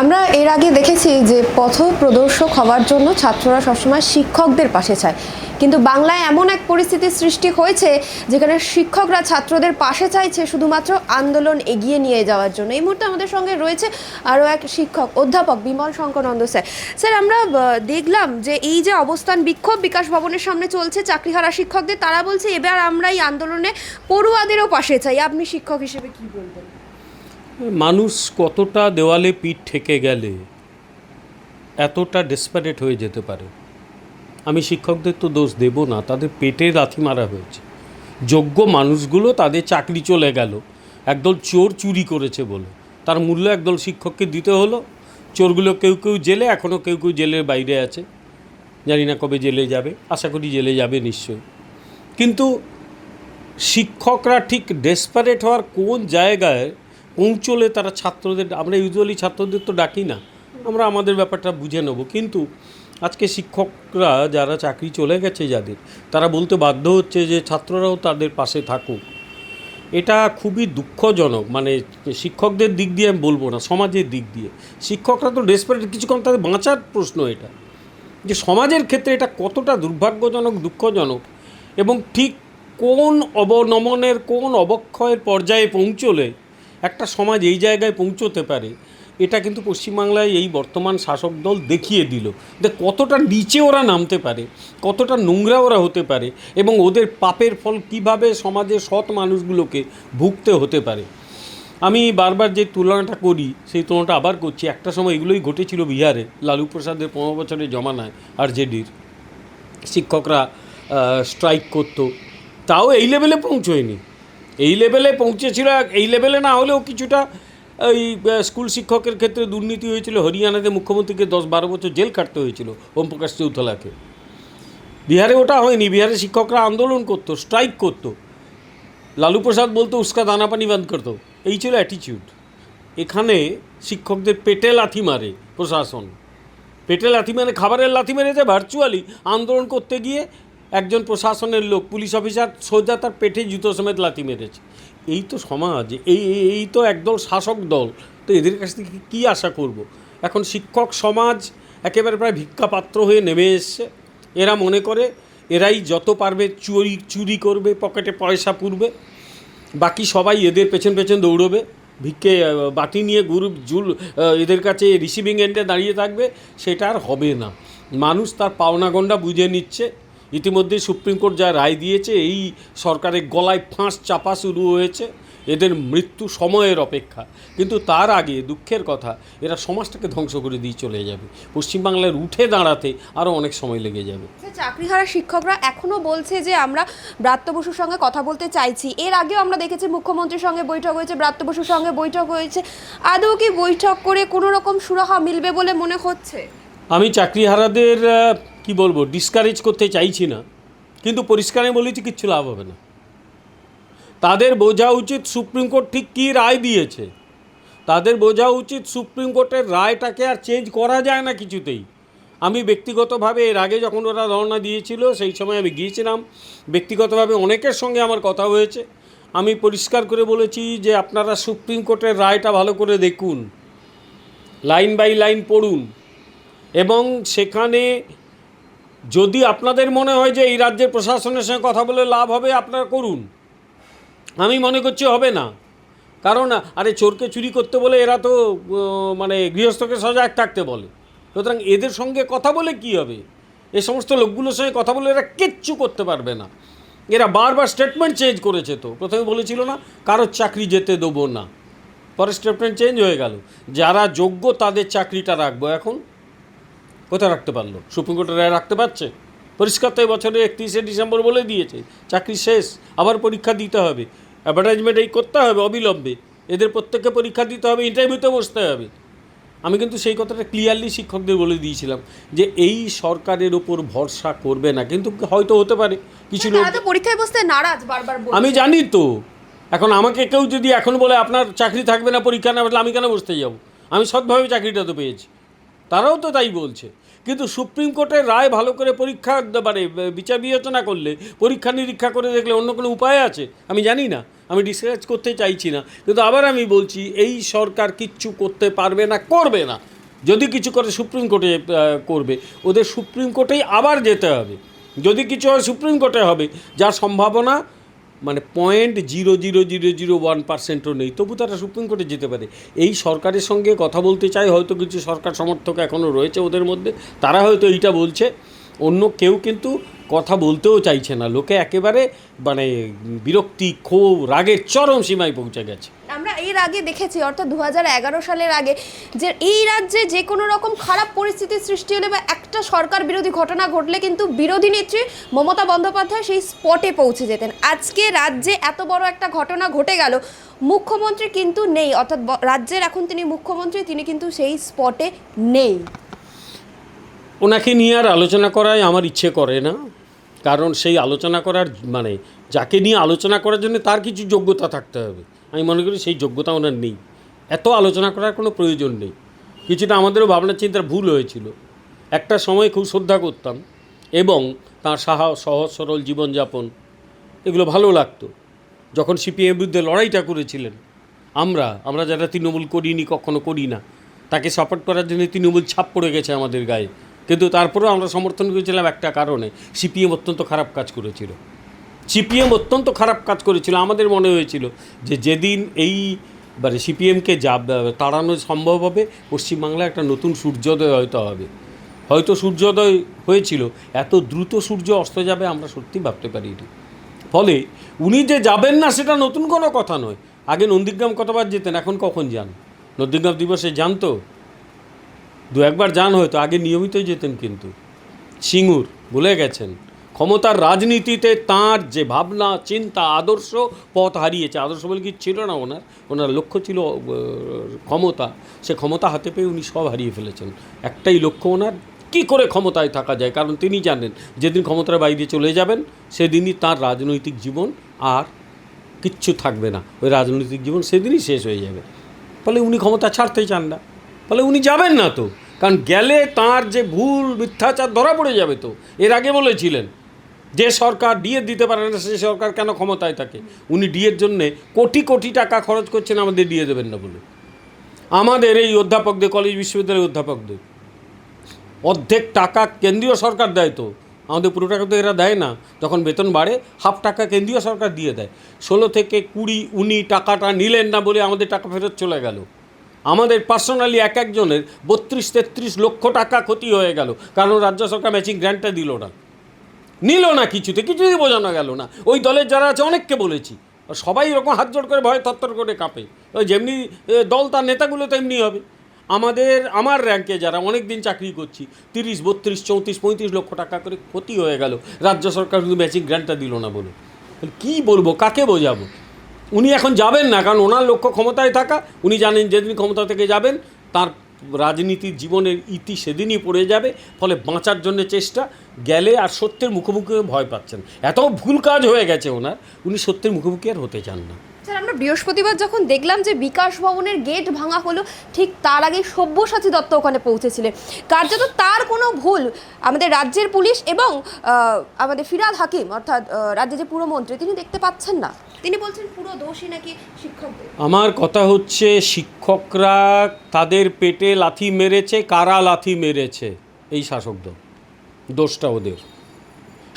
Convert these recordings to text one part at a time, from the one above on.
আমরা এর আগে দেখেছি যে পথ প্রদর্শক হওয়ার জন্য ছাত্ররা সবসময় শিক্ষকদের পাশে চায়। কিন্তু বাংলায় এমন এক পরিস্থিতির সৃষ্টি হয়েছে যেখানে শিক্ষকরা ছাত্রদের পাশে চাইছে শুধুমাত্র আন্দোলন এগিয়ে নিয়ে যাওয়ার জন্য। এই মুহূর্তে আমাদের সঙ্গে রয়েছে আরও এক শিক্ষক, অধ্যাপক বিমল শঙ্করনন্দ স্যার। স্যার, আমরা দেখলাম যে এই যে অবস্থান বিক্ষোভ বিকাশ ভবনের সামনে চলছে চাকরিহারা শিক্ষকদের, তারা বলছে এবার আমরা এই আন্দোলনে পড়ুয়াদেরও পাশে চাই। আপনি শিক্ষক হিসেবে কি বলবেন? মানুষ কতটা দেওয়ালে পিঠ ঠেকে গেলে এতটা ডেসপারেট হয়ে যেতে পারে? আমি শিক্ষকদের তো দোষ দেব না, তাদের পেটে লাথি মারা হয়েছে। যোগ্য মানুষগুলো তাদের চাকরি চলে গেল। একদল চোর চুরি করেছে বলে। তার মূল্য একদল শিক্ষককে দিতে হলো। চোরগুলো কেউ কেউ জেলে এখনও কেউ কেউ জেলের বাইরে আছে। জানি না কবে জেলে যাবে, আশা করি জেলে যাবে নিশ্চয়ই। কিন্তু শিক্ষকরা ঠিক ডেসপারেট হওয়ার কোন জায়গায় পৌঁছলে তারা ছাত্রদের, আমরা ইউজুয়ালি ছাত্রদের তো ডাকি না। আমরা আমাদের ব্যাপারটা বুঝে নেব। কিন্তু আজকে শিক্ষকরা যারা চাকরি চলে গেছে যাদের, তারা বলতে বাধ্য হচ্ছে যে ছাত্ররাও তাদের পাশে থাকুক। এটা খুবই দুঃখজনক। মানে শিক্ষকদের দিক দিয়ে আমি বলব না, সমাজের দিক দিয়ে। শিক্ষকরা তো ডেসপারেট কিছুক্ষণ তাদের বাঁচার প্রশ্ন এটা। যে সমাজের ক্ষেত্রে এটা কতটা দুর্ভাগ্যজনক, দুঃখজনক, এবং ঠিক কোন অবনমনের, কোন অবক্ষয়ের পর্যায়ে পৌঁছলে একটা সমাজ এই জায়গায় পৌঁছতে পারে, এটা কিন্তু পশ্চিমবাংলায় এই বর্তমান শাসক দল দেখিয়ে দিল যে কতটা নিচে ওরা নামতে পারে, কতটা নোংরা ওরা হতে পারে এবং ওদের পাপের ফল কীভাবে সমাজের সৎ মানুষগুলোকে ভুগতে হতে পারে। আমি বারবার যে তুলনাটা করি, সেই তুলনাটা আবার করছি। একটা সময় এগুলোই ঘটেছিল বিহারে, লালু প্রসাদের পনেরো বছরের জমানায় আর জেডির। শিক্ষকরা স্ট্রাইক করতো, তাও এই লেভেলে পৌঁছয়নি। এই লেভেলে পৌঁছেছিল, এই লেভেলে না হলেও কিছুটা, এই স্কুল শিক্ষকের ক্ষেত্রে দুর্নীতি হয়েছিল। হরিয়ানাতে মুখ্যমন্ত্রীকে দশ বারো বছর জেল কাটতে হয়েছিল ওম প্রকাশ চৌথলাকে। বিহারে ওটা হয়নি বিহারে শিক্ষকরা আন্দোলন করতো, স্ট্রাইক করতো। লালু প্রসাদ বলতো, উস্কা দানা পানি বন্ধ করতো এই ছিল অ্যাটিচিউড এখানে শিক্ষকদের পেটে লাথি মারে প্রশাসন। পেটে লাথি মানে খাবারের লাথি মেরেছে ভার্চুয়ালি আন্দোলন করতে গিয়ে একজন প্রশাসনের লোক, পুলিশ অফিসার সোজা তার পেটে জুতো সমেত লাথি মেরেছে। এই তো সমাজ, এই, এই- তো একদল শাসক দল। তো এদের কাছ থেকে কী আশা করব। এখন শিক্ষক সমাজ একেবারে প্রায় ভিক্ষাপাত্র হয়ে নেমে এসছে। এরা মনে করে এরাই যত পারবে চুরি চুরি করবে, পকেটে পয়সা পুরবে। বাকি সবাই এদের পেছন পেছন দৌড়বে। ভিক্ষে বাটি নিয়ে গুরু জুল এদের কাছে রিসিভিং এন্ডে দাঁড়িয়ে থাকবে, সেটা আর হবে না। মানুষ তার পাওনাগণ্ডা বুঝে নিচ্ছে। ইতিমধ্যে সুপ্রিম কোর্ট যা রায় দিয়েছে এই সরকারের গলায় ফাঁস চাপা শুরু হয়েছে। এদের মৃত্যু সময়ের অপেক্ষা। কিন্তু তার আগে দুঃখের কথা এরা সমাজটাকে ধ্বংস করে দিয়ে চলে যাবে। পশ্চিমবাংলার উঠে দাঁড়াতে আরও অনেক সময় লেগে যাবে। স্যার, চাকরিহারা শিক্ষকরা এখনও বলছে যে আমরা ব্রাত্য বসুর সঙ্গে কথা বলতে চাইছি। এর আগেও আমরা দেখেছি মুখ্যমন্ত্রীর সঙ্গে বৈঠক হয়েছে ব্রাত্য বসুর সঙ্গে বৈঠক হয়েছে। আদৌ কি বৈঠক করে কোনো রকম সুরাহা মিলবে বলে মনে হচ্ছে? আমি চাকরিহারাদের কি বলব ডিসকারেজ করতে চাইছি না। কিন্তু পরিষ্কারে বলেছি কিচ্ছু লাভ হবে না। তাদের বোঝা উচিত সুপ্রিম কোর্ট ঠিক কী রায় দিয়েছে। তাদের বোঝা উচিত সুপ্রিম কোর্টের রায়টাকে আর চেঞ্জ করা যায় না কিছুতেই। আমি ব্যক্তিগতভাবে এর আগে যখন ওরা রওনা দিয়েছিল, সেই সময় আমি গিয়েছিলাম। ব্যক্তিগতভাবে অনেকের সঙ্গে আমার কথা হয়েছে। আমি পরিষ্কার করে বলেছি যে আপনারা সুপ্রিম কোর্টের রায়টা ভালো করে দেখুন। লাইন বাই লাইন পড়ুন। এবং সেখানে যদি আপনাদের মনে হয় যে এই রাজ্যের প্রশাসনের সঙ্গে কথা বলে লাভ হবে, আপনারা করুন। আমি মনে করছি হবে না। কারণ, আরে চোরকে চুরি করতে বলে এরা তো মানে গৃহস্থকে সজাগ থাকতে বলে। সুতরাং এদের সঙ্গে কথা বলে কি হবে? এ সমস্ত লোকগুলোর সঙ্গে কথা বলে এরা কিচ্ছু করতে পারবে না। এরা বারবার স্টেটমেন্ট চেঞ্জ করেছে তো। প্রথমে বলেছিল না, কারোর চাকরি যেতে দেবো না। পরে স্টেটমেন্ট চেঞ্জ হয়ে গেল। যারা যোগ্য তাদের চাকরিটা রাখব। এখন কোথায় রাখতে পারল? সুপ্রিম কোর্টের রায় রাখতে পারছে? পরিষ্কার তো বছরের একত্রিশে ডিসেম্বর বলে দিয়েছে। চাকরি শেষ আবার পরীক্ষা দিতে হবে। অ্যাডভার্টাইজমেন্ট এই করতে হবে অবিলম্বে। এদের প্রত্যেককে পরীক্ষা দিতে হবে ইন্টারভিউতে বসতে হবে। আমি কিন্তু সেই কথাটা ক্লিয়ারলি শিক্ষকদের বলে দিয়েছিলাম যে এই সরকারের ওপর ভরসা করবে না। কিন্তু হয়তো হতে পারে। কিছু লোক পরীক্ষায় বসতে নারাজ বারবার আমি জানি তো। এখন আমাকে কেউ যদি এখন বলে আপনার চাকরি থাকবে না পরীক্ষা না আমি কেন বসতে যাব? আমি সৎভাবে চাকরিটা তো পেয়েছি। তারাও তো তাই বলছে। কিন্তু সুপ্রিম কোর্টের রায় ভালো করে পরীক্ষা মানে বিচার বিবেচনা করলে, পরীক্ষা নিরীক্ষা করে দেখলে অন্য কোনো উপায় আছে? আমি জানি না। আমি ডিসকাস করতে চাইছি না। কিন্তু আবার আমি বলছি, এই সরকার কিচ্ছু করতে পারবে না, করবে না। যদি কিছু করে সুপ্রিম কোর্টে করবে, ওদের সুপ্রিম কোর্টেই আবার যেতে হবে। যদি কিছু হয় সুপ্রিম কোর্টে হবে, যার সম্ভাবনা মানে point zero zero zero zero one পার্সেন্টও নেই। তবু তারা সুপ্রিম কোর্টে যেতে পারে। এই সরকারের সঙ্গে কথা বলতে চাই হয়তো কিছু সরকার সমর্থক এখনও রয়েছে ওদের মধ্যে। তারা হয়তো এইটা বলছে। অন্য কেউ কিন্তু কথা বলতেও চাইছে না। লোকে একেবারে মানে বিরক্তি, ক্ষোভ, রাগের চরম সীমায় পৌঁছে গেছে। এর আগে দেখেছি, অর্থাৎ দু হাজার এগারো সালের আগে, যে এই রাজ্যে যে কোনো রকম খারাপ পরিস্থিতির সৃষ্টি হলে বা একটা সরকার বিরোধী ঘটনা ঘটলে কিন্তু বিরোধী নেত্রী মমতা বন্দ্যোপাধ্যায় সেই স্পটে পৌঁছে যেতেন। আজকে রাজ্যে এত বড় একটা ঘটনা ঘটে গেল, মুখ্যমন্ত্রী কিন্তু নেই, অর্থাৎ রাজ্যের এখন তিনি মুখ্যমন্ত্রী, তিনি কিন্তু সেই স্পটে নেই। ওনাকে নিয়ে আর আলোচনা করাই আমার ইচ্ছে করে না, কারণ সেই আলোচনা করার মানে যাকে নিয়ে আলোচনা করার জন্য তার কিছু যোগ্যতা থাকতে হবে। আমি মনে করি সেই যোগ্যতা ওনার নেই। এত আলোচনা করার কোনো প্রয়োজন নেই। কিছুটা আমাদেরও ভাবনা চিন্তার ভুল হয়েছিল। একটা সময় খুব শ্রদ্ধা করতাম এবং তার সাহা সহজ, সরল জীবনযাপন এগুলো ভালো লাগতো। যখন সিপিএমের বিরুদ্ধে লড়াইটা করেছিলেন, আমরা আমরা যারা তৃণমূল করিনি, কখনো করি না। তাকে সাপোর্ট করার জন্য তৃণমূল ছাপ পড়ে গেছে আমাদের গায়ে। কিন্তু তারপরেও আমরা সমর্থন করেছিলাম একটা কারণে। সিপিএম অত্যন্ত খারাপ কাজ করেছিল। সিপিএম অত্যন্ত খারাপ কাজ করেছিল, আমাদের মনে হয়েছিল যে যেদিন এই মানে সিপিএমকে যা, তাড়ানো সম্ভব হবে, পশ্চিমবাংলায় একটা নতুন সূর্যোদয় হয়তো হবে। হয়তো সূর্যোদয় হয়েছিল, এত দ্রুত সূর্য অস্ত যাবে আমরা সত্যি ভাবতে পারিনি। ফলে উনি যে যাবেন না সেটা নতুন কোনো কথা নয়। আগে নন্দীগ্রাম কতবার যেতেন, এখন কখন যান? নন্দীগ্রাম দিবসে যান তো? দু একবার যান হয়তো, আগে নিয়মিতই যেতেন কিন্তু। সিঙ্গুর ভুলে গেছেন। ক্ষমতার রাজনীতিতে তার যে ভাবনা, চিন্তা, আদর্শ, পথ হারিয়েছে। আদর্শ বলে কি ছিল না ওনার? ওনার লক্ষ্য ছিল ক্ষমতা। সে ক্ষমতা হাতে পেয়ে উনি সব হারিয়ে ফেলেছেন। একটাই লক্ষ্য ওনার, কী করে ক্ষমতায় থাকা যায়? কারণ তিনি জানেন, যেদিন ক্ষমতার বাইরে চলে যাবেন, সেদিনই তার রাজনৈতিক জীবন আর কিচ্ছু থাকবে না। ওই রাজনৈতিক জীবন সেদিনই শেষ হয়ে যাবে। ফলে উনি ক্ষমতা ছাড়তে চান না। ফলে উনি যাবেন না তো। কারণ গেলে তার যে ভুল, মিথ্যাচার ধরা পড়ে যাবে তো। এর আগে বলেছিলেন যে সরকার ডিএ দিতে পারে না সে সরকার কেন ক্ষমতায় থাকে? উনি ডিএর জন্যে কোটি কোটি টাকা খরচ করছেন, আমাদের ডিএ দেবেন না বলে। আমাদের এই অধ্যাপকদের, কলেজ বিশ্ববিদ্যালয়ের অধ্যাপকদের। অর্ধেক টাকা কেন্দ্রীয় সরকার দেয় তো। আমাদের পুরো টাকা তো এরা দেয় না। যখন বেতন বাড়ে, হাফ টাকা কেন্দ্রীয় সরকার দিয়ে দেয়। ষোলো থেকে কুড়ি উনি টাকাটা নিলেন না বলে আমাদের টাকা ফেরত চলে গেল। আমাদের পার্সোনালি এক একজনের বত্রিশ তেত্রিশ লক্ষ টাকা ক্ষতি হয়ে গেল। কারণ রাজ্য সরকার ম্যাচিং গ্র্যান্টটা দিল না। নিল না কিছুতে কিছুই বোঝানো গেল না। ওই দলের যারা আছে, অনেককে বলেছি। সবাই এরকম হাত জোড় করে ভয়ে থরথর করে কাঁপে। ওই যেমনি দল তার নেতাগুলো তেমনি হবে। আমাদের, আমার র্যাঙ্কে যারা অনেক দিন চাকরি করছি, তিরিশ, বত্রিশ, চৌত্রিশ, পঁয়ত্রিশ লক্ষ টাকা করে ক্ষতি হয়ে গেল। রাজ্য সরকার শুধু ম্যাচিং গ্র্যান্টটা দিল না বলে। কী বলব, কাকে বোঝাবো? উনি এখন যাবেন না, কারণ ওনার লক্ষ্য ক্ষমতায় থাকা। উনি জানেন যেদিন ক্ষমতা থেকে যাবেন, তার রাজনীতির জীবনের ইতি সেদিনই পড়ে যাবে, ফলে বাঁচার জন্য চেষ্টা, গেলে আর সত্যের মুখোমুখি ভয় পাচ্ছেন। এত ভুল কাজ হয়ে গেছে ওনার, উনি সত্যের মুখোমুখি আর হতে চান না। স্যার, আমরা বৃহস্পতিবার যখন দেখলাম যে বিকাশ ভবনের গেট ভাঙা হলো, ঠিক তার আগে সব্যসাচী দত্ত ওখানে পৌঁছেছিলেন। কার্যত তার কোনো ভুল আমাদের রাজ্যের পুলিশ এবং আমাদের ফিরাদ হাকিম, অর্থাৎ রাজ্যের যে পুরমন্ত্রী তিনি দেখতে পাচ্ছেন না। তিনি বলছেন পুরো দোষী নাকি শিক্ষকদের? আমার কথা হচ্ছে শিক্ষকরা তাদের পেটে লাথি মেরেছে, কারা লাথি মেরেছে? এই শাসক দল। দোষটা ওদের।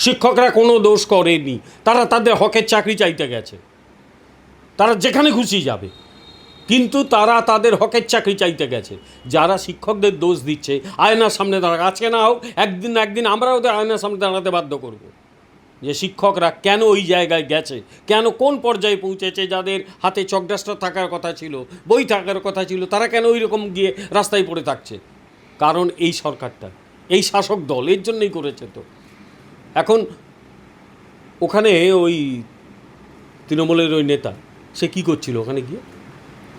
শিক্ষকরা কোনো দোষ করেনি। তারা তাদের হকের চাকরি চাইতে গেছে। তারা যেখানে খুশি যাবে। কিন্তু তারা তাদের হকের চাকরি চাইতে গেছে। যারা শিক্ষকদের দোষ দিচ্ছে, আয়নার সামনে দাঁড়া, আজকে না হোক, একদিন একদিন আমরা ওদের আয়নার সামনে দাঁড়াতে বাধ্য করব। যে শিক্ষকরা কেন ওই জায়গায় গেছে? কেন কোন পর্যায়ে পৌঁছেছে? যাদের হাতে চকডাস্টার থাকার কথা ছিল, বই থাকার কথা ছিল, তারা কেন ওই রকম গিয়ে রাস্তায় পড়ে থাকছে? কারণ এই সরকারটা, এই শাসক দল, এর জন্যই করেছে তো। এখন ওখানে ওই তৃণমূলের ওই নেতা সে কি করছিল ওখানে গিয়ে?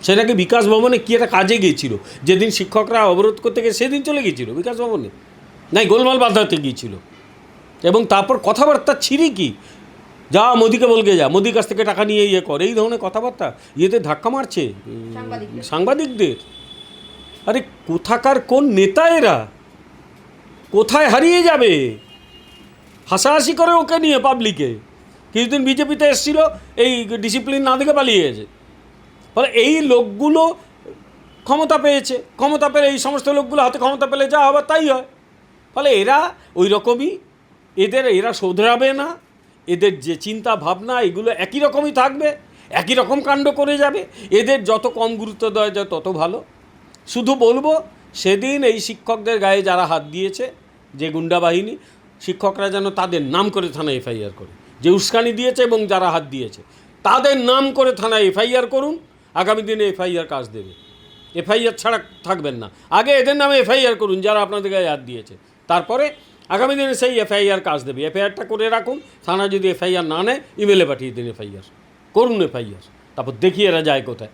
সে নাকি বিকাশ ভবনে কি একটা কাজে গিয়েছিল? যেদিন শিক্ষকরা অবরোধ করতে গিয়ে সেদিন চলে গিয়েছিল বিকাশ ভবনে? নাই গোলমাল বাঁধাতে গিয়েছিল। এবং তারপর কথাবার্তা ছিঁড়ি কি? যা মোদিকে বলকে যা মোদির কাছ থেকে টাকা নিয়ে ইয়ে কর এই ধরনের কথাবার্তা। ইয়েতে ধাক্কা মারছে সাংবাদিকদের। সাংবাদিকদের। আরে কোথাকার কোন নেতা এরা? কোথায় হারিয়ে যাবে? হাসাহাসি করে ওকে নিয়ে পাবলিকে কিছুদিন বিজেপিতে এসেছিল, এই ডিসিপ্লিন না দেখে পালিয়ে গেছে। ফলে এই লোকগুলো ক্ষমতা পেয়েছে, ক্ষমতা পেলে এই সমস্ত লোকগুলো হাতে ক্ষমতা পেলে যা হবে তাই হয়। ফলে এরা ওই রকমই এদের, এরা শোধরাবে না, এদের যে চিন্তা ভাবনা, এগুলো একই রকমই থাকবে, একই রকম কাণ্ড করে যাবে, এদের যত কম গুরুত্ব দেওয়া যায় তত ভালো। শুধু বলব, সেদিন এই শিক্ষকদের গায়ে যারা হাত দিয়েছে, যে গুন্ডা বাহিনী, শিক্ষকরা যেন তাদের নাম করে থানায় এফআইআর করে। যে উস্কানি দিয়েছে এবং যারা হাত দিয়েছে। তাদের নাম করে থানায় এফআইআর করুন, আগামী দিনে এফআইআর কাজ দেবে। এফআইআর ছাড়া থাকবেন না। আগে এদের নামে এফআইআর করুন, যারা আপনাদের গায়ে হাত দিয়েছে। তারপরে আগামী দিনে সেই এফআইআর কাজ দেবে। এফআইআরটা করে রাখুন থানা যদি এফআইআর না নেয় ইমেলে পাঠিয়ে দিন এফআইআর। করুন এফআইআর। তারপর দেখি এরা যায় কোথায়।